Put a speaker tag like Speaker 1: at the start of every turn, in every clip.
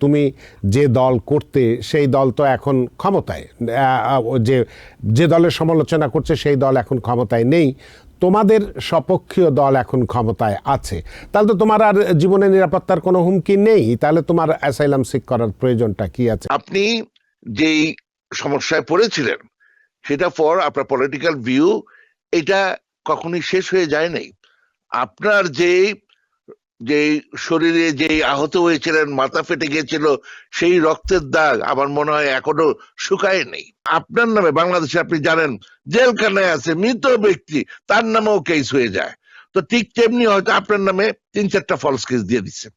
Speaker 1: তুমি যে দল করতে, সেই দল তো এখন ক্ষমতায়। যে যে দলের সমালোচনা করছে, সেই দল এখন ক্ষমতায় নেই। তোমাদের সপক্ষীয় দল এখন ক্ষমতায় আছে। তাহলে তো তোমার আর জীবনে নিরাপত্তার কোনো হুমকি নেই। তাহলে তোমার অ্যাসাইলাম সিক করার প্রয়োজনটা কি আছে?
Speaker 2: আপনি যেই সমস্যায় পড়েছিলেন, সেটা ফর আপনার পলিটিক্যাল ভিউ এটা কখনোই শেষ হয়ে যায় নাই। আপনার যে যে শরীরে যে আহত হয়েছিলেন, মাথা ফেটে গিয়েছিল, সেই রক্তের দাগ আমার মনে হয় এখনও শুকায় নেই। আপনার নামে বাংলাদেশে আপনি জানেন, জেলখানায় আছে মৃত ব্যক্তি, তার নামেও কেস হয়ে যায়। তো ঠিক তেমনি হয়তো আপনার নামে তিন চারটা ফলস কেস দিয়ে দিচ্ছে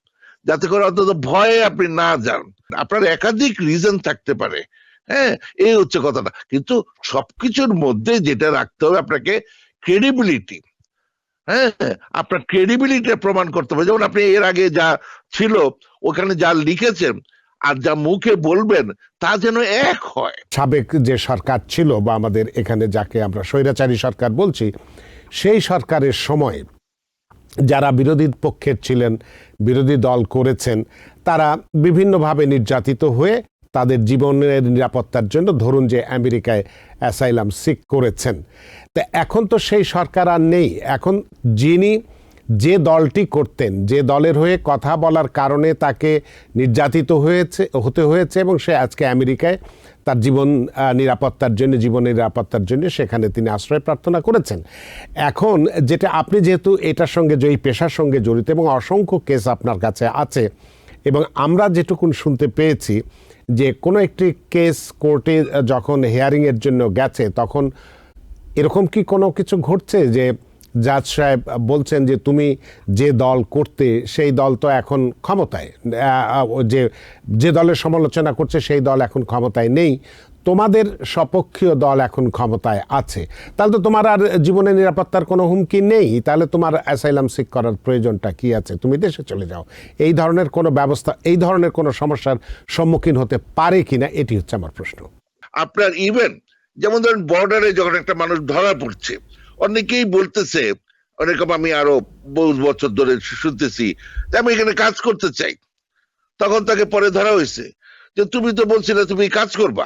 Speaker 2: যাতে করে অন্তত ভয়ে আপনি না যান। আপনার একাধিক রিজন থাকতে পারে। হ্যাঁ এই হচ্ছে কথাটা। কিন্তু সবকিছুর মধ্যে যেটা রাখতে হবে আপনাকে ক্রেডিবিলিটি হ্যাঁ আপনার ক্রেডিবিলিটি প্রমাণ করতে হবে। যেমন আপনি এর আগে যা ছিল, ওখানে যা লিখেছেন আর যা মুখে বলবেন, তা যেন এক হয়।
Speaker 1: সাবেক যে সরকার ছিল বা আমাদের এখানে যাকে আমরা স্বৈরাচারী সরকার বলছি, সেই সরকারের সময় যারা বিরোধী পক্ষের ছিলেন, বিরোধী দল করেছেন, তারা বিভিন্নভাবে নির্যাতিত হয়ে তাদের জীবনের নিরাপত্তার জন্য ধরুন যে আমেরিকায় অ্যাসাইলাম সিক করেছেন। তা এখন তো সেই সরকার আর নেই। এখন যিনি যে দলটি করতেন, যে দলের হয়ে কথা বলার কারণে তাকে নির্যাতিত হয়েছে, হতে হয়েছে এবং সে আজকে আমেরিকায় তার জীবন নিরাপত্তার জন্য জীবনের নিরাপত্তার জন্য সেখানে তিনি আশ্রয় প্রার্থনা করেছেন। এখন যেটা আপনি যেহেতু এটার সঙ্গে যে পেশার সঙ্গে জড়িত এবং অসংখ্য কেস আপনার কাছে আছে এবং আমরা যেটুকুন শুনতে পেয়েছি যে কোনো একটি কেস কোর্টে যখন হেয়ারিংয়ের জন্য গেছে, তখন এরকম কি কোনো কিছু ঘটছে যে জাজ সাহেব বলছেন যে তুমি যে দল করতে, সেই দল তো এখন ক্ষমতায় যে যে দলের সমালোচনা করছে, সেই দল এখন ক্ষমতায় নেই। তোমাদের সপক্ষীয় দল এখন ক্ষমতায় আছে। তাহলে তো তোমার আর জীবনের নিরাপত্তার কোনো হুমকি নেই। তাহলে তোমার অ্যাসাইলাম সিক করার প্রয়োজনটা কি আছে? তুমি দেশে চলে যাও। এই ধরনের কোনো ব্যবস্থা, এই ধরনের কোনো সমস্যার সম্মুখীন হতে পারে কিনা, এটি হচ্ছে আমার প্রশ্ন।
Speaker 2: আপনার ইভেন যেমন ধরেন বর্ডারে যখন একটা মানুষ ধরা পড়ছে, অনেকেই বলতেছে অনেকম আমি আরও বহু বছর ধরে শুনতেছি আমি এখানে কাজ করতে চাই। তখন তাকে পরে ধরা হয়েছে। যে তুমি তো বলছিলে তুমি কাজ করবা।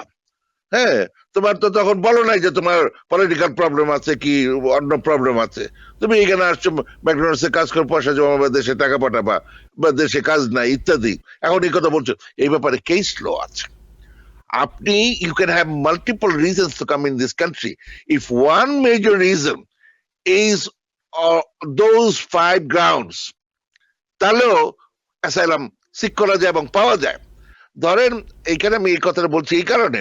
Speaker 2: হ্যাঁ তোমার তো তখন বলো নাই যে তোমার পলিটিক্যাল প্রবলেম আছে কি অন্য প্রবলেম আছে। তুমি এখানে আসছো ম্যাকডোনাল্ডসে কাজ করে পয়সা জমাবা দেশে টাকা পাঠাবা বা দেশে কাজ নাই ইত্যাদি। এখন এই কথা বলছো এই ব্যাপারে কেস ল আছে। আপনি can have multiple reasons to come in this country. If one major reason is uh, those five grounds, তাহলেও অ্যাসাইলাম সিক করা যায় এবং পাওয়া যায়। ধরেন এইখানে আমি এই কথাটা বলছি এই কারণে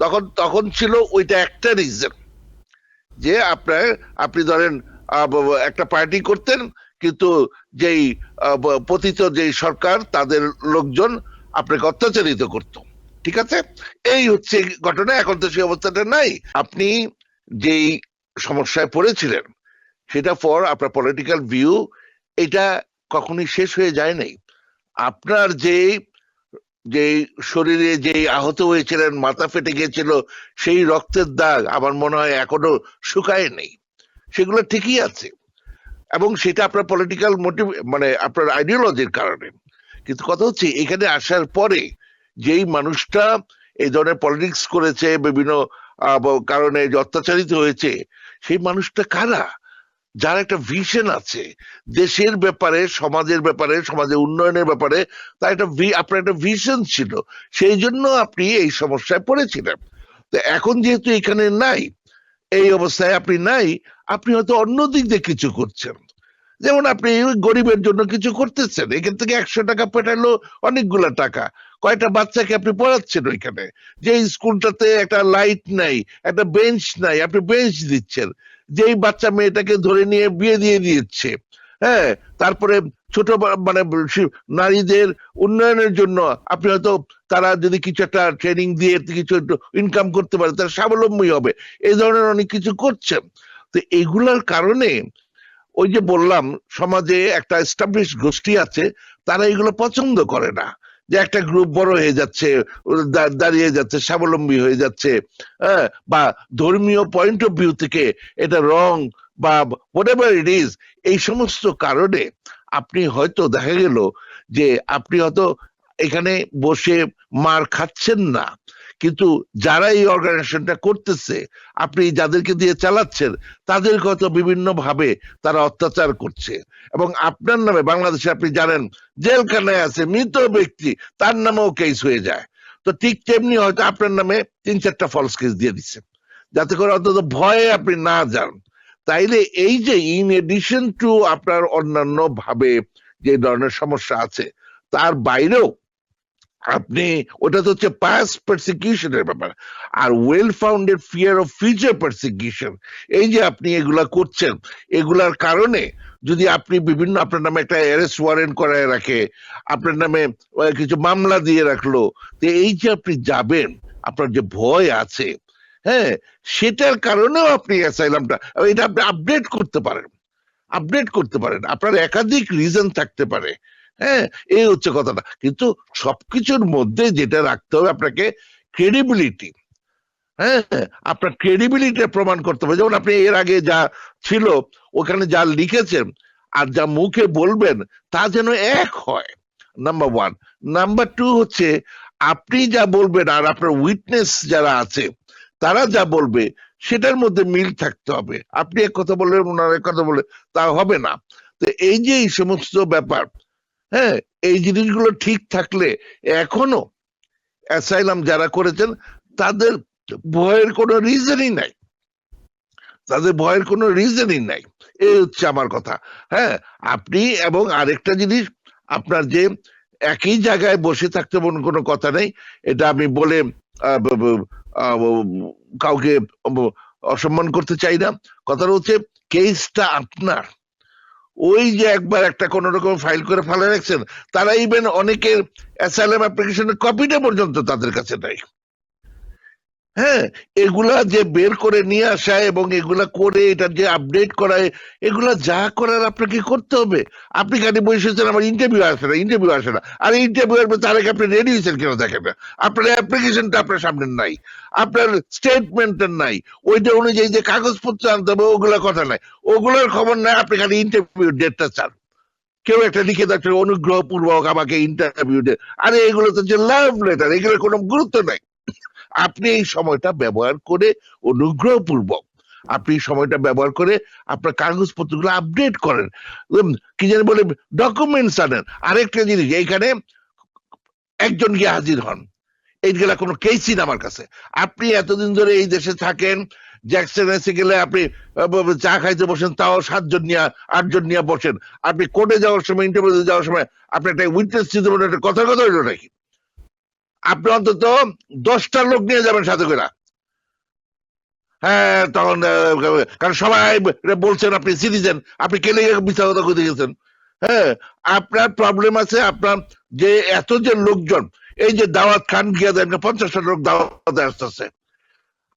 Speaker 2: তখন তখন ছিল ওইটা একটা রিজন যে আপনার, আপনি ধরেন একটা পার্টি করতেন, কিন্তু যেই পতিত যেই সরকার, তাদের লোকজন আপনাকে অত্যাচারিত করতো। ঠিক আছে? এই হচ্ছে ঘটনা, এখন তো সেই অবস্থাটা নাই। আপনি যেই সমস্যায় পড়েছিলেন, সেটা ফর আপনার পলিটিক্যাল ভিউ এটা কখনোই শেষ হয়ে যায় নাই। আপনার যে যে শরীরে যে আহত হয়েছিলেন, মাথা ফেটে গিয়েছিল, সেই রক্তের দাগ আমার মনে হয় এখনও শুকায় নেই। সেগুলো ঠিকই আছে। এবং সেটা আপনার পলিটিক্যাল মোটিভ মানে আপনার আইডিওলজির কারণে। কিন্তু কথা হচ্ছে, এখানে আসার পরে যেই মানুষটা এই ধরনের পলিটিক্স করেছে, বিভিন্ন কারণে অত্যাচারিত হয়েছে, সেই মানুষটা কারা? যার একটা ভিশন আছে, দেশের ব্যাপারে, সমাজের ব্যাপারে সমাজের উন্নয়নের ব্যাপারে, তার একটা আপনার একটা ভিশন ছিল। সেই জন্য আপনি এই সমস্যায় পড়েছিলেন। তো এখন যেহেতু এখানে নাই, এই অবস্থায় আপনি নাই, আপনি হয়তো অন্য দিক দিয়ে কিছু করছেন। যেমন আপনি গরিবের জন্য কিছু করতেছেন, এখান থেকে একশো টাকা পেটালো অনেকগুলা টাকা। কয়টা বাচ্চাকে আপনি পড়াচ্ছেন ওইখানে? যে স্কুলটাতে একটা লাইট নাই, একটা বেঞ্চ নাই, আপনি বেঞ্চ দিচ্ছেন। যেই বাচ্চা মেয়েটাকে ধরে নিয়ে বিয়ে দিয়ে দিচ্ছে হ্যাঁ? তারপরে ছোট মানে নারীদের উন্নয়নের জন্য আপনি হয়তো তারা যদি কিছু একটা ট্রেনিং দিয়ে কিছু ইনকাম করতে পারে, তারা স্বাবলম্বী হবে। এই ধরনের অনেক কিছু করছে। তো এগুলার কারণে ওই যে বললাম, সমাজে একটা এস্টাবলিশ গোষ্ঠী আছে, তারা এগুলো পছন্দ করে না। যে একটা গ্রুপ বড় হয়ে যাচ্ছে দাঁড়িয়ে যাচ্ছে স্বাবলম্বী হয়ে যাচ্ছে হ্যাঁ, বা ধর্মীয় পয়েন্ট অফ ভিউ থেকে এটা রং বা হোয়াট এভার ইট ইজ এই সমস্ত কারণে আপনি হয়তো দেখা গেল যে আপনি হয়তো এখানে বসে মার খাচ্ছেন না। কিন্তু যারা এই অর্গানাইজেশনটা করতেছে, আপনি যাদেরকে দিয়ে চালাচ্ছেন, তাদেরকে হয়তো বিভিন্ন ভাবে তারা অত্যাচার করছে। এবং আপনার নামে, বাংলাদেশে আপনি জানেন, জেলখানায় আছে মৃত ব্যক্তি, তার নামেও কেস হয়ে যায়। তো ঠিক তেমনি হয়তো আপনার নামে তিন চারটা ফলস কেস দিয়ে দিচ্ছে যাতে করে অন্তত ভয়ে আপনি না যান। তাইলে এই যে ইন এডিশন টু আপনার অন্যান্য ভাবে যে ধরনের সমস্যা আছে, তার বাইরেও আপনি, ওটা তো হচ্ছে পাস পারসিকিউশনের ব্যাপার। আর well founded fear of future persecution এই যে আপনি এগুলা করছেন, এগুলার কারণে যদি আপনি বিভিন্ন, আপনার নামে একটা অ্যারেস্ট ওয়ারেন্ট করায় রাখে, আপনার নামে কিছু মামলা দিয়ে রাখল, তো এই যে আপনি যাবেন, আপনার যে ভয় আছে হ্যাঁ সেটার কারণেও আপনি অ্যাসাইলামটা এটা আপনি আপডেট করতে পারেন। আপডেট করতে পারেন। আপনার একাধিক রিজন থাকতে পারে। হ্যাঁ এই হচ্ছে কথাটা। কিন্তু সবকিছুর মধ্যে যেটা রাখতে হবে আপনাকে ক্রেডিবিলিটি হ্যাঁ আপনার ক্রেডিবিলিটি প্রমাণ করতে হবে। যেমন আপনি এর আগে যা ছিল, ওখানে যা লিখেছেন আর যা মুখে বলবেন, তা যেন এক হয়। নাম্বার ওয়ান নাম্বার টু হচ্ছে, আপনি যা বলবেন আর আপনার উইটনেস যারা আছে, তারা যা বলবে, সেটার মধ্যে মিল থাকতে হবে। আপনি এক কথা বললেন, ওনার এক কথা বলে তা হবে না। তো এই যে এই সমস্ত ব্যাপার হ্যাঁ এই জিনিসগুলো ঠিক থাকলে এখনও অ্যাসাইলাম যারা করেছেন, তাদের ভয়ের কোনো রিজনই নাই। তাদের ভয়ের কোনো রিজনই নাই। এই হচ্ছে আমার কথা। হ্যাঁ আপনি এবং আরেকটা জিনিস, আপনার যে একই জায়গায় বসে থাকতে মন কোনো কথা নেই, এটা আমি বলে কাউকে অসম্মান করতে চাই না। কথাটা হচ্ছে কেসটা আপনার। ওই যে একবার একটা কোন রকম ফাইল করে ফেলে রাখছেন, তারা ইভেন অনেকের অ্যাসাইলাম অ্যাপ্লিকেশনের কপিটা পর্যন্ত তাদের কাছে নাই। হ্যাঁ এগুলা যে বের করে নিয়ে আসা এবং এগুলা করে এটা যে আপডেট করা, এগুলা যা করার আপনাকে করতে হবে। আপনি খালি বসেছেন আমার ইন্টারভিউ আসে না ইন্টারভিউ আসে না। আর ইন্টারভিউ আসবে তার আগে আপনি রেডি হয়েছেন কেন দেখেন না। আপনার অ্যাপ্লিকেশনটা আপনার সামনে নাই, আপনার স্টেটমেন্টটা নাই। ওইটা অনুযায়ী যে কাগজপত্র আনতে হবে, ওগুলা কথা নাই। ওগুলোর খবর নাই, আপনি খালি ইন্টারভিউ ডেটটা চান। কেউ একটা লিখে থাকছে অনুগ্রহ পূর্বক আমাকে ইন্টারভিউ দে আরে এগুলো তো যে লাভ লেটার এগুলোর কোনো গুরুত্ব নাই। আপনি এই সময়টা ব্যবহার করে অনুগ্রহপূর্বক, আপনি সময়টা ব্যবহার করে আপনার কাগজপত্রগুলো আপডেট করেন। কি জানি বলে ডকুমেন্টস আনেন। আরেকটা জিনিস, এইখানে একজন গিয়ে হাজির হন। এইগুলা কোনো কেসই না আমার কাছে। আপনি এতদিন ধরে এই দেশে থাকেন জ্যাকসন এসে গেলে আপনি চা খাইতে বসেন, তাও সাতজন নিয়ে, আটজন নিয়ে বসেন। আপনি কোর্টে যাওয়ার সময় ইন্টারভিউ যাওয়ার সময় আপনি একটা উইটনেস দিতে একটা কথা কথা হইল নাকি? আপনি অন্তত দশটা লোক নিয়ে যাবেন সাথে করে। হ্যাঁ তখন কারণ সবাই বলছেন আপনি সিটিজেন আপনি কেলে কথা কইতে গেছেন? হ্যাঁ আপনার প্রবলেম আছে, আপনার যে এত যে লোকজন, এই যে দাওয়াত খান গিয়া দেন, পঞ্চাশটা লোক দাওয়াতে আসতেছে।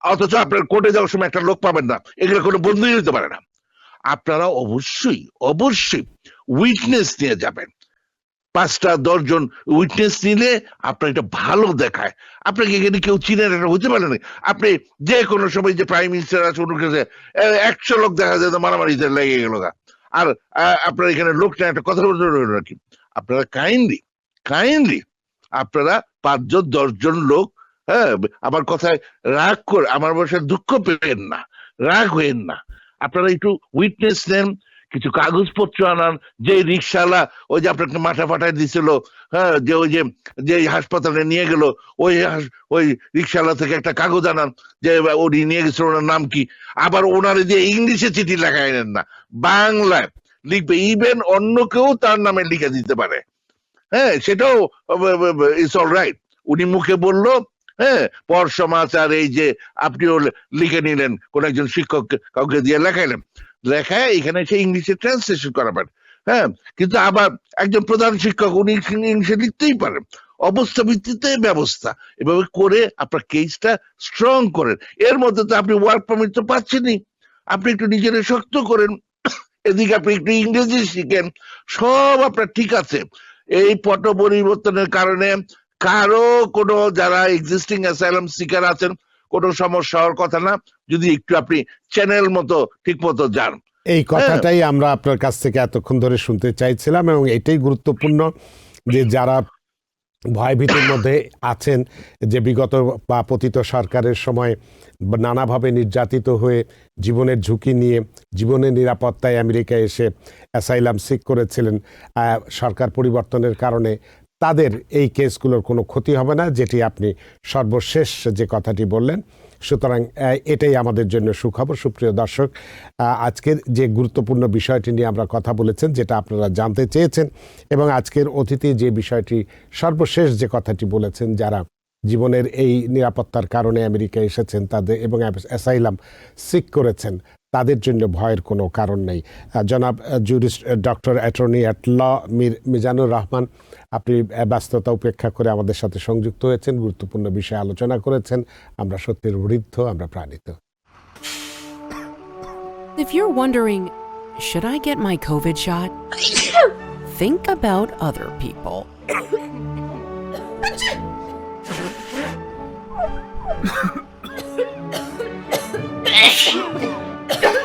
Speaker 2: অথচ আপনার কোর্টে যাওয়ার সময় একটা লোক পাবেন না, এগুলো কোনো বন্ধুই হতে পারে না। আপনারা অবশ্যই অবশ্যই উইটনেস নিয়ে যাবেন। পাঁচটা, দশজন উইটনেস নিলে আপনার এটা ভালো দেখায়। আপনাকে এখানে কেউ চিনেন এটা হতে পারে না। আপনি যে কোনো সময় যে প্রাইম মিনিস্টার আছে ওনার কাছে একশো লোক দেখা যায় মারামারিতে লেগে গেল গা। আর আপনার এখানে লোকটা একটা কথা বলতে রইল নাকি? আপনারা কাইন্ডলি কাইন্ডলি আপনারা পাঁচজন, দশজন লোক হ্যাঁ আমার কথায় রাগ করে, আমার বসে দুঃখ পেলেন না, রাগ হইেন না। আপনারা একটু উইটনেস নেন কিছু কাগজপত্র আনান যে রিক্সাওয়ালা ওই যে আপনাকে মাথা ফাটাই দিছিল হ্যাঁ যে ওই যে যে হাসপাতালে নিয়ে গেল, ওই ওই রিক্সাওয়ালা থেকে একটা কাগজ আনান, যে উনি নিয়ে গেছিল, ওনার নাম কি? আবার ওনারে যে ইংলিশে চিঠি লেখায় নেন না, বাংলায় লিখবে ইভেন অন্য কেউ তার নামে লিখে দিতে পারে। হ্যাঁ সেটাও ইটস অল রাইট উনি মুখে বলল হ্যাঁ এই যে আপনিও লিখে নিলেন, কোন একজন শিক্ষক কাউকে দিয়ে লেখাইলেন, লেখায় এখানে সে ইংলিশে ট্রান্সলেশন করাবেন। হ্যাঁ কিন্তু আবার একজন প্রধান শিক্ষক, উনি ইংলিশে লিখতেই পারেন। অবস্থা ভিত্তিতে ব্যবস্থা। এভাবে করে আপনার কেসটা স্ট্রং করেন। এর মধ্যে তো আপনি ওয়ার্ক পারমিট তো পাচ্ছেনই। আপনি একটু নিজের শক্ত করেন। এদিকে আপনি একটু ইংরেজি শিখেন। সব আপনার ঠিক আছে। এই পট পরিবর্তনের কারণে কারও কোনো যারা এক্সিস্টিং অ্যাসাইলাম সিকার আছেন কোনো সমস্যা হওয়ার কথা না যদি একটু আপনি চ্যানেল মতো ঠিক মতো যান।
Speaker 1: এই কথাটাই আমরা আপনার কাছ থেকে এতক্ষণ ধরে শুনতে চাইছিলাম এবং এটাই গুরুত্বপূর্ণ যে যারা ভয়ভীতির মধ্যে আছেন যে বিগত বা পতিত সরকারের সময় নানাভাবে নির্যাতিত হয়ে জীবনের ঝুঁকি নিয়ে জীবনের নিরাপত্তায় আমেরিকায় এসে অ্যাসাইলাম সিক করেছিলেন আহ, সরকার পরিবর্তনের কারণে তাদের এই কেসগুলোর কোনো ক্ষতি হবে না, যেটি আপনি সর্বশেষ যে কথাটি বললেন। সুতরাং এটাই আমাদের জন্য সুখবর। সুপ্রিয় দর্শক আজকের যে গুরুত্বপূর্ণ বিষয়টি নিয়ে আমরা কথা বলেছেন, যেটা আপনারা জানতে চেয়েছেন, এবং আজকের অতিথি যে বিষয়টি, সর্বশেষ যে কথাটি বলেছেন, যারা জীবনের এই নিরাপত্তার কারণে আমেরিকা এসেছেন, তাদের এবং অ্যাসাইলাম সিক করেছেন তাদের জন্য ভয়ের কোনো কারণ নেই জনাব jurist doctor attorney at law Mir Mizanur Rahman আপনি ব্যস্ততা উপেক্ষা করে আমাদের সাথে সংযুক্ত হয়েছেন গুরুত্বপূর্ণ বিষয়ে আলোচনা করেছেন আমরা সত্যের বৃদ্ধ আমরা প্রাণিত
Speaker 3: If you're wondering, should I get my COVID shot? Think about other people.